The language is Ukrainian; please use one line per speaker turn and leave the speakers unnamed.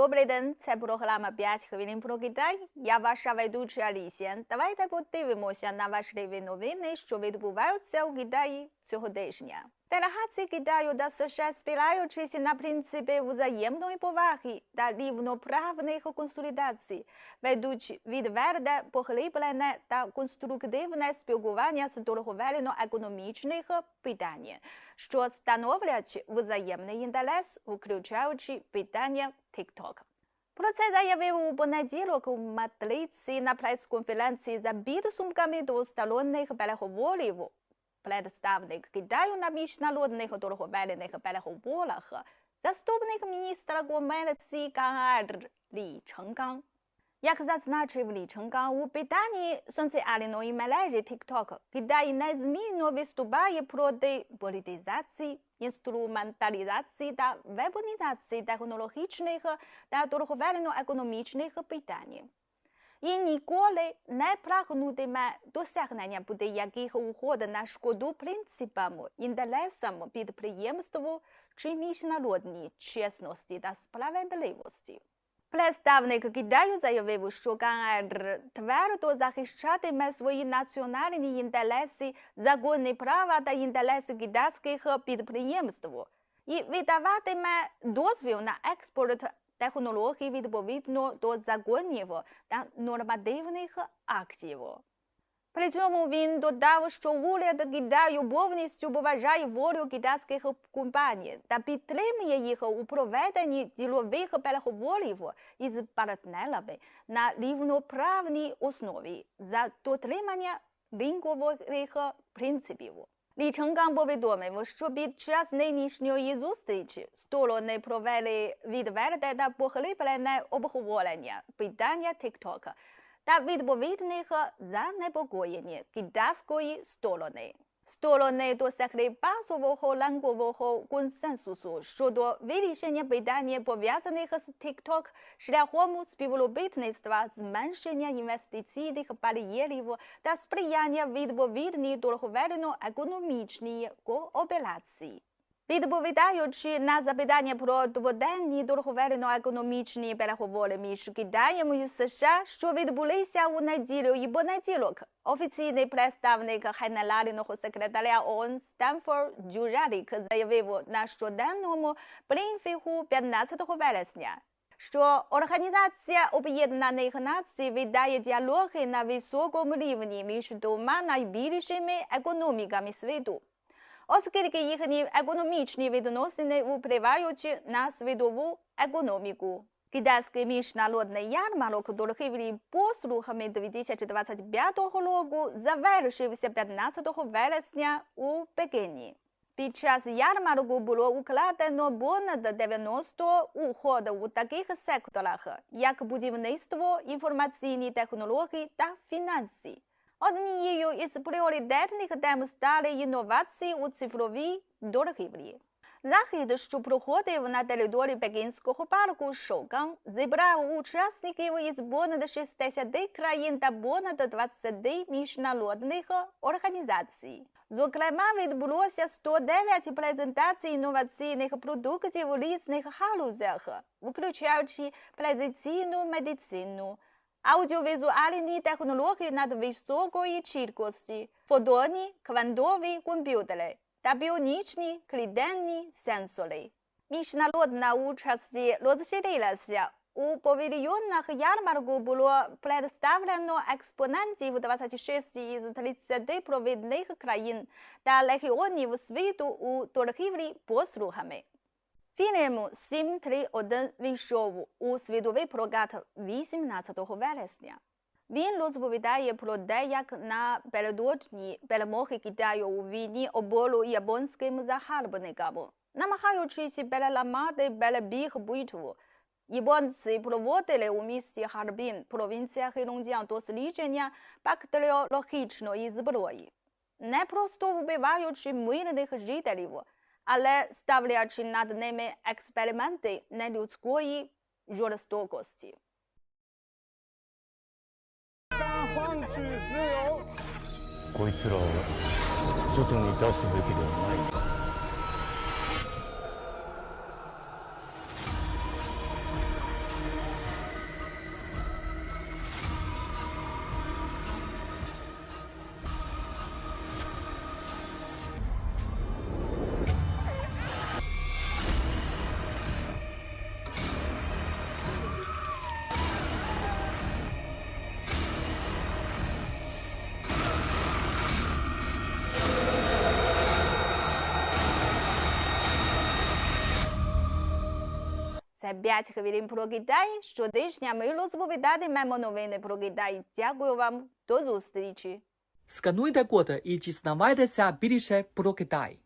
Добрий день, це програма 5 хвилин про Китай. Я ваша ведуча Лісія. Давайте подивимося на важливі новини, що відбуваються у Китаї цього тижня. Делегації Китаю та США спираючись на принципи взаємної поваги та рівноправних консолідацій, ведуть відверте, поглиблене та конструктивне спілкування з торговельно-економічних питань, що становлять взаємний інтерес, включаючи питання TikTok. Про це заявив у понеділок у Матриці на прес-конференції за підсумками двосторонніх переговорів представник Китаю на міжнародних торговельних переговорах, заступник міністра комерції КНР Лі Ченган. Як зазначив Лі Ченган, у питанні соціальної мережі TikTok Китай незмінно виступає проти політизації, інструменталізації та вебонізації технологічних та торговельно-економічних питань і ніколи не прагнутиме досягнення будь-яких угод на шкоду принципам, інтересам підприємству чи міжнародній чесності та справедливості. Представник Китаю заявив, що КНР твердо захищатиме свої національні інтереси, законні права та інтереси китайських підприємств і видаватиме дозвіл на експорт технологій відповідно до законів та нормативних актів. При цьому він додав, що уряд Китаю повністю поважає волю китайських компаній та підтримує їх у проведенні ділових переговорів із партнерами на рівноправній основі за дотримання ринкових принципів. Лі Ченган повідомив, що під час нинішньої зустрічі сторони провели відверте та поглиблене обговорення питання TikTok та відповідних занепокоєнь китайської сторони. Сторони досягли базового рангового консенсусу щодо вирішення питань пов'язаних з TikTok шляхом співробітництва, зменшення інвестиційних бар'єрів та сприяння відповідній торговельно-економічній кооперації. Відповідаючи на запитання про дводенні торговельно-економічні переговори між Китаєм і США, що відбулися у неділю і понеділок, офіційний представник генерального секретаря ООН Стенфорд Джурарік заявив на щоденному брифінгу 15 вересня, що Організація Об'єднаних Націй віддає діалоги на високому рівні між двома найбільшими економіками світу оскільки їхні економічні відносини впливають на світову економіку. Китайський міжнародний ярмарок торгівлі послугами 2025 року завершився 15 вересня у Пекіні. Під час ярмарку було укладено понад 90 угод у таких секторах, як будівництво, інформаційні технології та фінанси. Однією із пріоритетних тем стали інновації у цифровій торгівлі. Захід, що проходив на території Пекінського парку Шокан, зібрав учасників із понад 60 країн та понад 20 міжнародних організацій. Зокрема, відбулося 109 презентацій інноваційних продуктів у різних галузях, включаючи прецизійну медицину аудіовізуальні технології надвисокої чіткості, фотонні квантові комп'ютери та біонічні кліденні сенсори. Міжнародна участь розширилася. У павільйонах ярмарку було представлено експонентів 26 із 30 провідних країн та регіонів світу у торгівлі послугами. Фільм 731 вийшов у світовий прокат 18 вересня. Він розповідає про те, як напередодні перемоги Китаю у війні обору японським загарбникам, намагаючись переламати берег битву. Японці проводили у місті Харбін, провінція Хелонджян, дослідження бактеріологічної зброї, не просто вбиваючи мирних жителів, але ставлячи над ними експерименти нелюдської жорстокості.
放弃自由。
こいつらを外に出すべきではない。
5 хвилин про Китай. Щотижня ми розповідатимемо новини про Китай. Дякую вам. До зустрічі.
Скануйте код і дізнавайтеся більше про Китай.